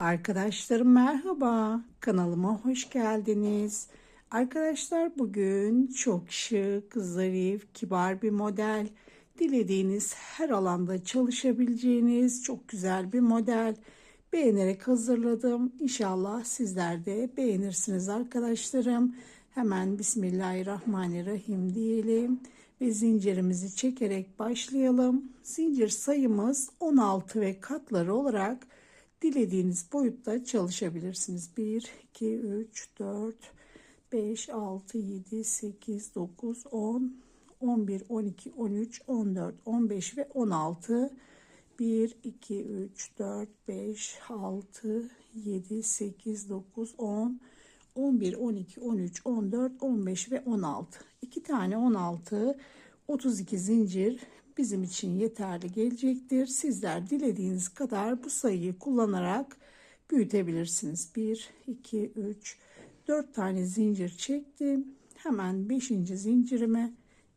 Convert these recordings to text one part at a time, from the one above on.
Arkadaşlarım merhaba. Kanalıma hoş geldiniz. Arkadaşlar bugün çok şık, zarif, kibar bir model. Dilediğiniz her alanda çalışabileceğiniz çok güzel bir model. Beğenerek hazırladım. İnşallah sizler de beğenirsiniz arkadaşlarım. Hemen Bismillahirrahmanirrahim diyelim ve zincirimizi çekerek başlayalım. Zincir sayımız 16 ve katları olarak dilediğiniz boyutta çalışabilirsiniz. 1, 2, 3, 4, 5, 6, 7, 8, 9, 10, 11, 12, 13, 14, 15 ve 16. 1, 2, 3, 4, 5, 6, 7, 8, 9, 10, 11, 12, 13, 14, 15 ve 16. 2 tane 16, 32 zincir bizim için yeterli gelecektir. Sizler dilediğiniz kadar bu sayıyı kullanarak büyütebilirsiniz. 1, 2, 3, 4 tane zincir çektim. Hemen 5. zincirime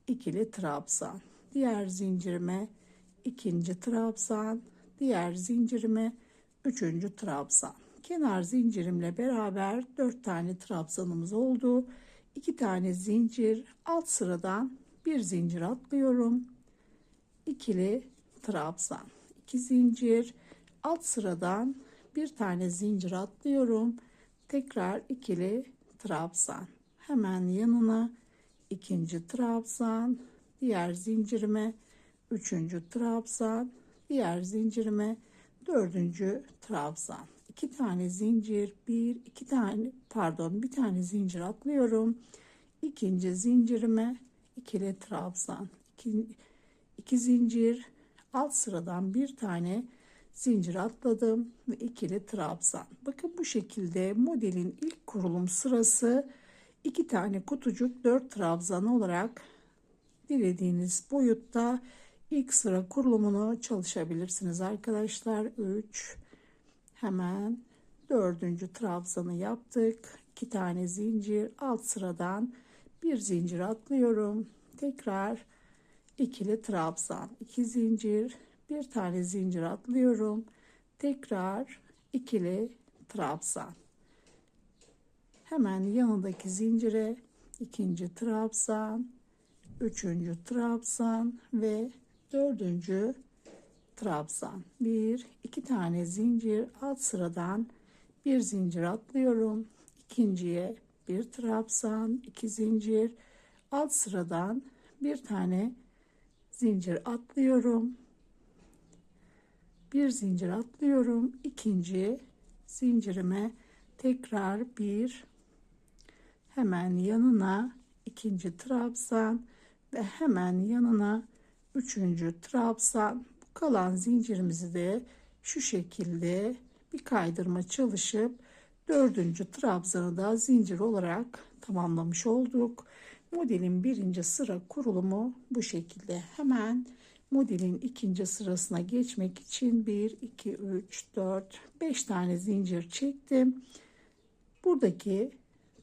ikili trabzan. Diğer zincirime ikinci trabzan. Diğer zincirime üçüncü trabzan. Kenar zincirimle beraber 4 tane trabzanımız oldu. 2 tane zincir alt sıradan bir zincir atlıyorum ikili trabzan 2 zincir. Alt sıradan bir tane zincir atlıyorum. Tekrar ikili trabzan. Hemen yanına ikinci trabzan diğer zincirime üçüncü trabzan diğer zincirime dördüncü trabzan. İki tane zincir bir iki tane pardon bir tane zincir atlıyorum. İkinci zincirime ikili trabzan. İki, 2 zincir alt sıradan bir tane zincir atladım ve ikili trabzan. Bakın bu şekilde modelin ilk kurulum sırası iki tane kutucuk 4 trabzan olarak dilediğiniz boyutta ilk sıra kurulumunu çalışabilirsiniz arkadaşlar. 3 hemen dördüncü trabzanı yaptık. 2 tane zincir alt sıradan bir zincir atlıyorum. Tekrar ikili trabzan, iki zincir, bir tane zincir atlıyorum. Tekrar ikili trabzan. Hemen yanındaki zincire ikinci trabzan, üçüncü trabzan ve dördüncü trabzan. Bir, iki tane zincir alt sıradan bir zincir atlıyorum. İkinciye bir trabzan, iki zincir alt sıradan bir tane zincir atlıyorum. Bir zincir atlıyorum. ikinci zincirime tekrar bir hemen yanına ikinci trabzan ve hemen yanına üçüncü trabzan kalan zincirimizi de şu şekilde bir kaydırma çalışıp dördüncü trabzanı da zincir olarak tamamlamış olduk. Modelin birinci sıra kurulumu bu şekilde. Hemen modelin ikinci sırasına geçmek için 1, 2, 3, 4, 5 tane zincir çektim. Buradaki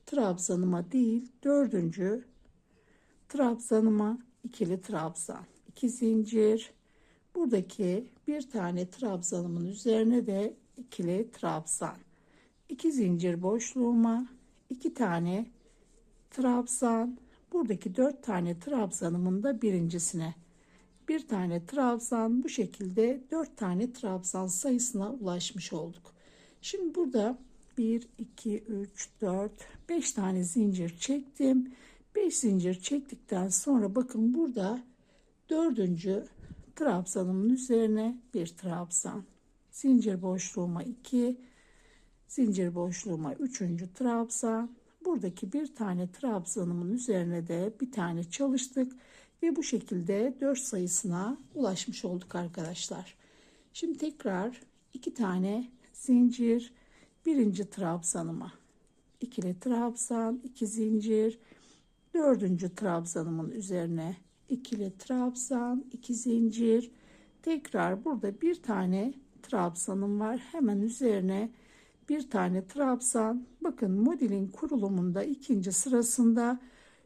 trabzanıma değil dördüncü trabzanıma ikili trabzan. 2 zincir. Buradaki bir tane trabzanımın üzerine de ikili trabzan. 2 zincir boşluğuma iki tane trabzan Buradaki dört tane trabzanımın da birincisine bir tane trabzan bu şekilde dört tane trabzan sayısına ulaşmış olduk. Şimdi burada 1, 2, 3, 4, 5 tane zincir çektim. 5 zincir çektikten sonra bakın burada dördüncü trabzanımın üzerine bir trabzan. Zincir boşluğuma 2, zincir boşluğuma 3. trabzan, buradaki bir tane trabzanımın üzerine de bir tane çalıştık ve bu şekilde 4 sayısına ulaşmış olduk arkadaşlar. Şimdi tekrar iki tane zincir birinci trabzanıma. İkili trabzan iki zincir. Dördüncü trabzanımın üzerine ikili trabzan iki zincir. Tekrar burada bir tane trabzanım var. Hemen üzerine bir tane trabzan bakın modelin kurulumunda ikinci sırasında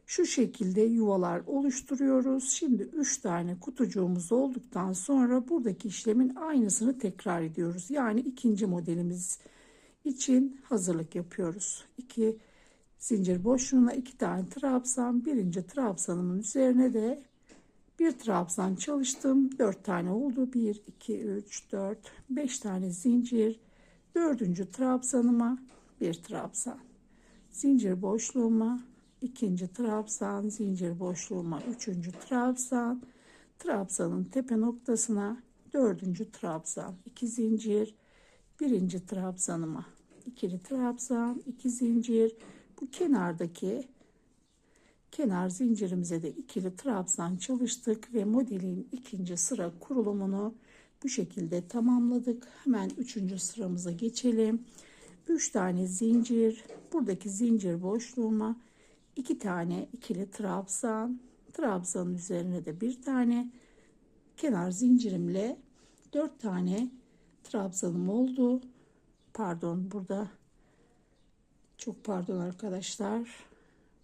şu şekilde yuvalar oluşturuyoruz. Şimdi 3 tane kutucuğumuz olduktan sonra buradaki işlemin aynısını tekrar ediyoruz. Yani ikinci modelimiz için hazırlık yapıyoruz. 2 zincir boşluğuna 2 tane trabzan birinci trabzanımın üzerine de bir trabzan çalıştım 4 tane oldu 1 2 3 4 5 tane zincir dördüncü trabzanıma bir trabzan. Zincir boşluğuma ikinci trabzan. Zincir boşluğuma üçüncü trabzan. Trabzanın tepe noktasına dördüncü trabzan. İki zincir. Birinci trabzanıma ikili trabzan. İki zincir. Bu kenardaki kenar zincirimize de ikili trabzan çalıştık ve modelin ikinci sıra kurulumunu bu şekilde tamamladık. Hemen üçüncü sıramıza geçelim. 3 tane zincir. Buradaki zincir boşluğuma 2 tane ikili trabzan. Trabzanın üzerine de bir tane kenar zincirimle 4 tane trabzanım oldu. Pardon burada çok pardon arkadaşlar.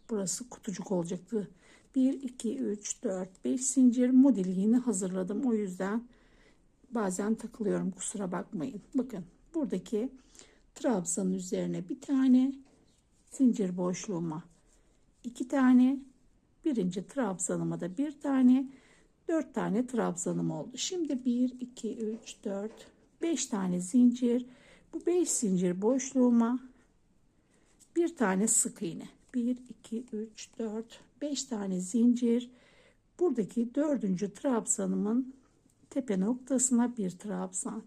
Burası kutucuk olacaktı. 1 2 3 4 5 zincir. Modeli yeni hazırladım. O yüzden bazen takılıyorum kusura bakmayın. Bakın buradaki trabzanın üzerine bir tane zincir boşluğuma iki tane birinci trabzanıma da bir tane dört tane trabzanım oldu. Şimdi 1 2 3 4 5 tane zincir. Bu 5 zincir boşluğuma bir tane sık iğne. 1 2 3 4 5 tane zincir. Buradaki dördüncü trabzanımın tepe noktasına bir trabzan.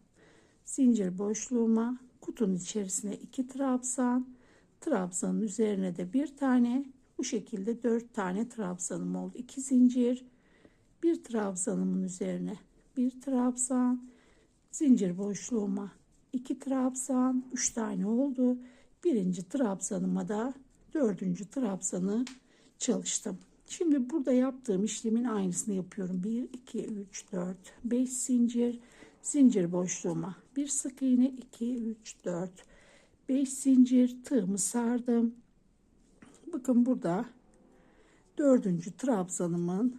Zincir boşluğuma kutunun içerisine iki trabzan trabzanın üzerine de bir tane bu şekilde dört tane trabzanım oldu. İki zincir bir trabzanımın üzerine bir trabzan zincir boşluğuma iki trabzan üç tane oldu. Birinci trabzanıma da dördüncü trabzanı çalıştım şimdi burada yaptığım işlemin aynısını yapıyorum. 1 2 3 4 5 zincir zincir boşluğuma. Bir sık iğne 2 3 4 5 zincir tığımı sardım. Bakın burada dördüncü trabzanımın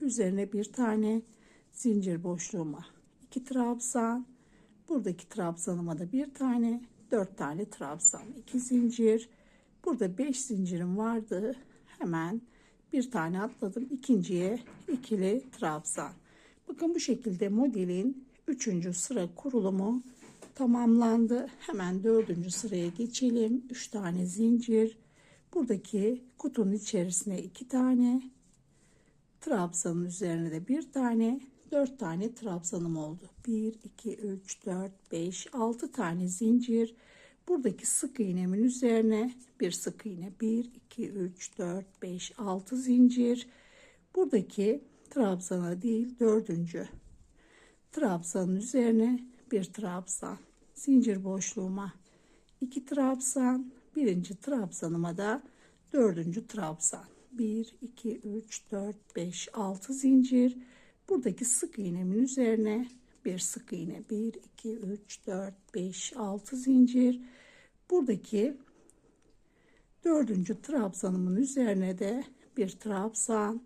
üzerine bir tane zincir boşluğuma iki trabzan buradaki trabzanıma da bir tane dört tane trabzan iki zincir. Burada beş zincirim vardı. Hemen bir tane atladım. İkinciye ikili trabzan. Bakın bu şekilde modelin üçüncü sıra kurulumu tamamlandı. Hemen dördüncü sıraya geçelim. Üç tane zincir. Buradaki kutunun içerisine iki tane. Trabzanın üzerine de bir tane. 4 tane trabzanım oldu. 1, 2, 3, 4, 5, 6 tane zincir. Buradaki sık iğnemin üzerine bir sık iğne. 1, 2, 3, 4, 5, 6 zincir. Buradaki trabzana değil dördüncü trabzanın üzerine bir trabzan. Zincir boşluğuma 2 trabzan. Birinci trabzanıma da dördüncü trabzan. 1, 2, 3, 4, 5, 6 zincir buradaki sık iğnemin üzerine bir sık iğne 1 2 3 4 5 6 zincir buradaki dördüncü trabzanımın üzerine de bir trabzan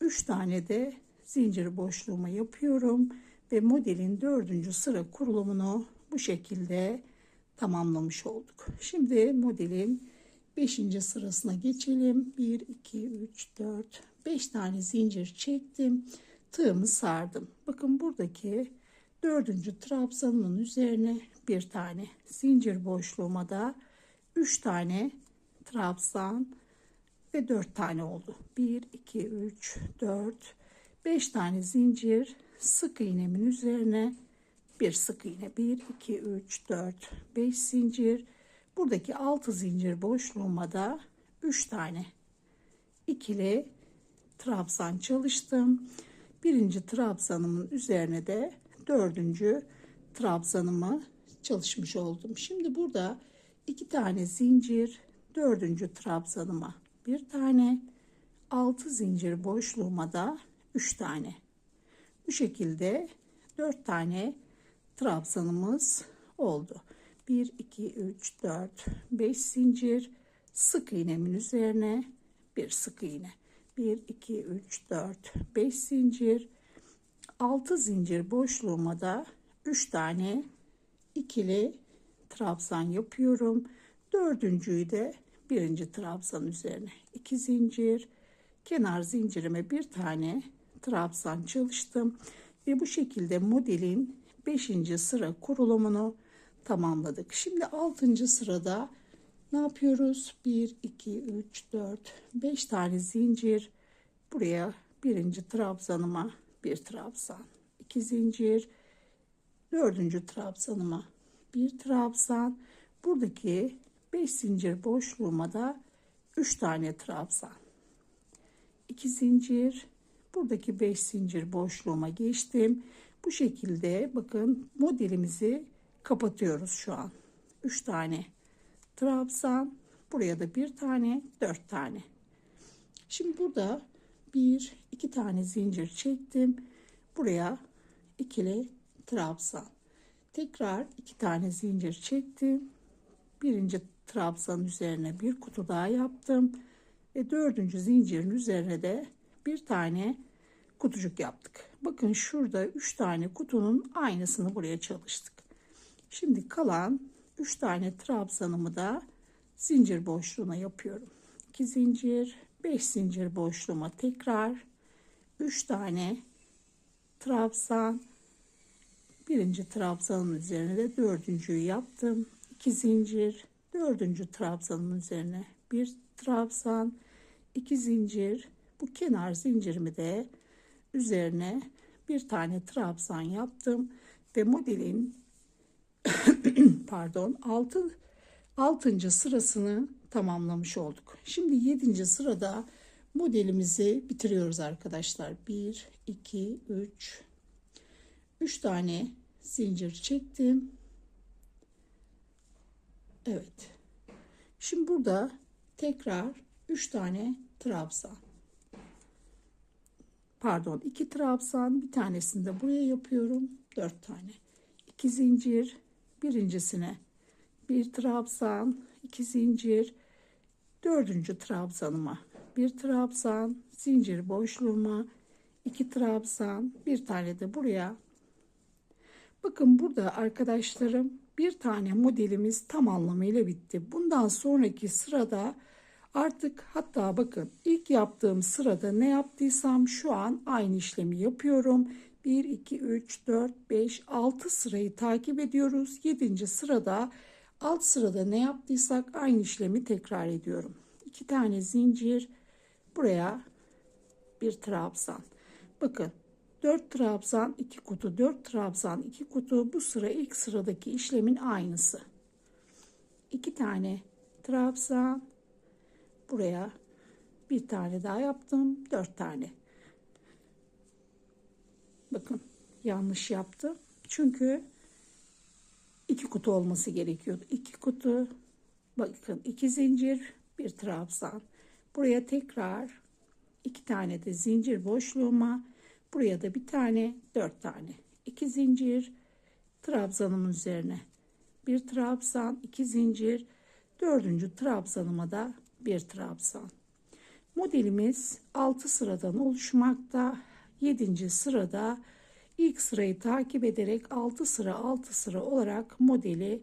3 tane de zincir boşluğuma yapıyorum ve modelin dördüncü sıra kurulumunu bu şekilde tamamlamış olduk. Şimdi modelin 5. sırasına geçelim. 1 2 3 4 5 tane zincir çektim tığımı sardım. Bakın buradaki dördüncü trabzanımın üzerine bir tane zincir boşluğuma da üç tane trabzan ve dört tane oldu. 1 2 3 4 5 tane zincir sık iğnemin üzerine bir sık iğne. 1 2 3 4 5 zincir. Buradaki 6 zincir boşluğuma da 3 tane ikili trabzan çalıştım. Birinci trabzanımın üzerine de dördüncü trabzanımı çalışmış oldum. Şimdi burada iki tane zincir dördüncü trabzanıma bir tane altı zincir boşluğuma da üç tane. Bu şekilde dört tane trabzanımız oldu. 1 2 3 4 5 zincir sık iğnemin üzerine bir sık iğne. 1 2 3 4 5 zincir 6 zincir boşluğuma da 3 tane ikili trabzan yapıyorum. Dördüncüyü de birinci trabzan üzerine iki zincir kenar zincirime bir tane trabzan çalıştım ve bu şekilde modelin 5. sıra kurulumunu tamamladık. Şimdi 6. sırada ne yapıyoruz? 1 2 3 4 5 tane zincir buraya birinci trabzanıma bir trabzan, iki zincir, dördüncü trabzanıma bir trabzan, buradaki 5 zincir boşluğuma da 3 tane trabzan, 2 zincir, buradaki 5 zincir boşluğuma geçtim. Bu şekilde bakın modelimizi kapatıyoruz şu an. 3 tane trabzan, buraya da bir tane, 4 tane. Şimdi burada bir iki tane zincir çektim. Buraya ikili trabzan. Tekrar iki tane zincir çektim. Birinci trabzan üzerine bir kutu daha yaptım. Ve dördüncü zincirin üzerine de bir tane kutucuk yaptık. Bakın şurada üç tane kutunun aynısını buraya çalıştık. Şimdi kalan üç tane trabzanımı da zincir boşluğuna yapıyorum. 2 zincir 5 zincir boşluğuma tekrar 3 tane trabzan birinci trabzanın üzerine de dördüncüyü yaptım 2 zincir dördüncü trabzanın üzerine bir trabzan 2 zincir bu kenar zincirimi de üzerine bir tane trabzan yaptım ve modelin pardon 6 6. sırasını tamamlamış olduk. Şimdi 7. sırada modelimizi bitiriyoruz arkadaşlar. 1 2 3 3 tane zincir çektim. Evet. Şimdi burada tekrar 3 tane trabzan. Pardon, 2 trabzan, bir tanesini de buraya yapıyorum. 4 tane. 2 zincir, birincisine bir trabzan, iki zincir, dördüncü trabzanıma bir trabzan, zincir boşluğuma iki trabzan, bir tane de buraya. Bakın burada arkadaşlarım bir tane modelimiz tam anlamıyla bitti. Bundan sonraki sırada artık hatta bakın ilk yaptığım sırada ne yaptıysam şu an aynı işlemi yapıyorum. 1, 2, 3, 4, 5, 6 sırayı takip ediyoruz. 7. sırada Alt sırada ne yaptıysak aynı işlemi tekrar ediyorum. İki tane zincir buraya bir trabzan. Bakın 4 trabzan 2 kutu 4 trabzan 2 kutu bu sıra ilk sıradaki işlemin aynısı. 2 tane trabzan buraya bir tane daha yaptım 4 tane. Bakın yanlış yaptım. Çünkü iki kutu olması gerekiyordu. İki kutu bakın iki zincir bir trabzan. Buraya tekrar iki tane de zincir boşluğuma buraya da bir tane dört tane iki zincir trabzanımın üzerine bir trabzan iki zincir dördüncü trabzanıma da bir trabzan. Modelimiz 6 sıradan oluşmakta. 7. sırada İlk sırayı takip ederek 6 sıra 6 sıra olarak modeli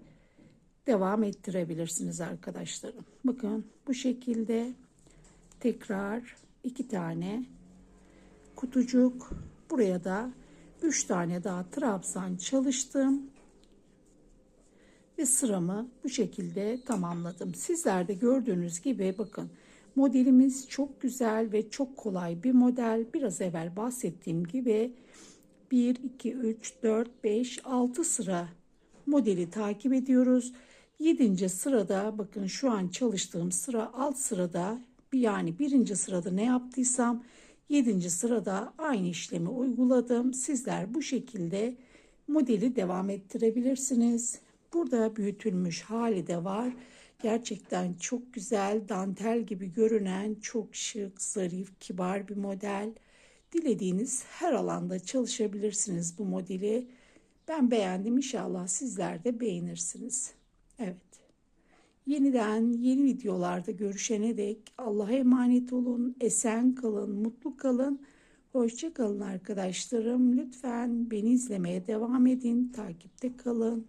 devam ettirebilirsiniz arkadaşlarım. Bakın bu şekilde tekrar iki tane kutucuk buraya da 3 tane daha trabzan çalıştım ve sıramı bu şekilde tamamladım. Sizler de gördüğünüz gibi bakın modelimiz çok güzel ve çok kolay bir model. Biraz evvel bahsettiğim gibi 1, 2, 3, 4, 5, 6 sıra modeli takip ediyoruz. 7. sırada bakın şu an çalıştığım sıra alt sırada yani birinci sırada ne yaptıysam 7. sırada aynı işlemi uyguladım. Sizler bu şekilde modeli devam ettirebilirsiniz. Burada büyütülmüş hali de var. Gerçekten çok güzel dantel gibi görünen çok şık, zarif, kibar bir model. Dilediğiniz her alanda çalışabilirsiniz bu modeli. Ben beğendim inşallah sizler de beğenirsiniz. Evet. Yeniden yeni videolarda görüşene dek Allah'a emanet olun. Esen kalın, mutlu kalın. Hoşça kalın arkadaşlarım. Lütfen beni izlemeye devam edin. Takipte kalın.